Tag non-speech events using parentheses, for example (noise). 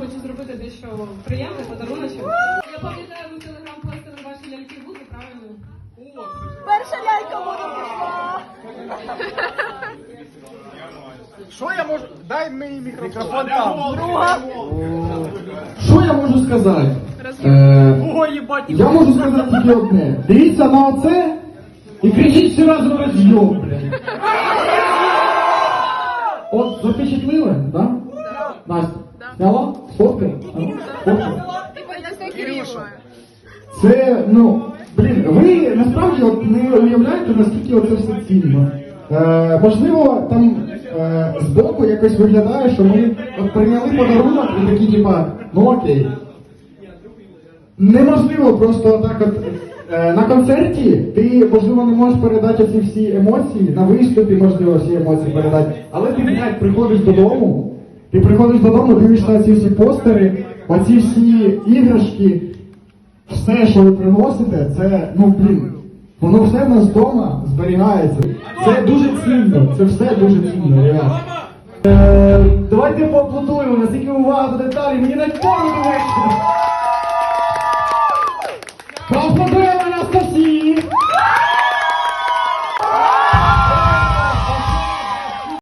я хочу зробити дещо приємне, подаруночок. Я пам'ятаю, ви в телеграм постили ваші ляльки бути, правильно? Перша лялька буде пішла. Що я можу? Дай мені мікрофон там. Друга. Що я можу сказати? Е, Ого, їбать, я можу сказати тільки одне. Дивіться на оце і кричіть всі разом розйом, блядь. (laughs) От запечатлили, да? Настя, сняла? Сфоткай? Ага, Фоткай. Це, ну, блін, ви насправді от не уявляєте, наскільки оце все цінно. Е, можливо, там е, збоку якось виглядає, що ми от прийняли подарунок і такі, типа, ну окей. Неможливо просто так от. е, На концерті ти, можливо, не можеш передати ці всі емоції, на виступі, можливо, всі емоції передати. Але ти, блядь, приходиш додому, ти приходиш додому, дивишся ці всі постери, оці всі іграшки, все, що ви приносите, це, ну блін, воно все в нас вдома зберігається. Це дуже цінно, це все дуже цінно, ребят. Е, давайте поаплодуємо, наскільки увага до деталі, мені навіть пору не вийшло.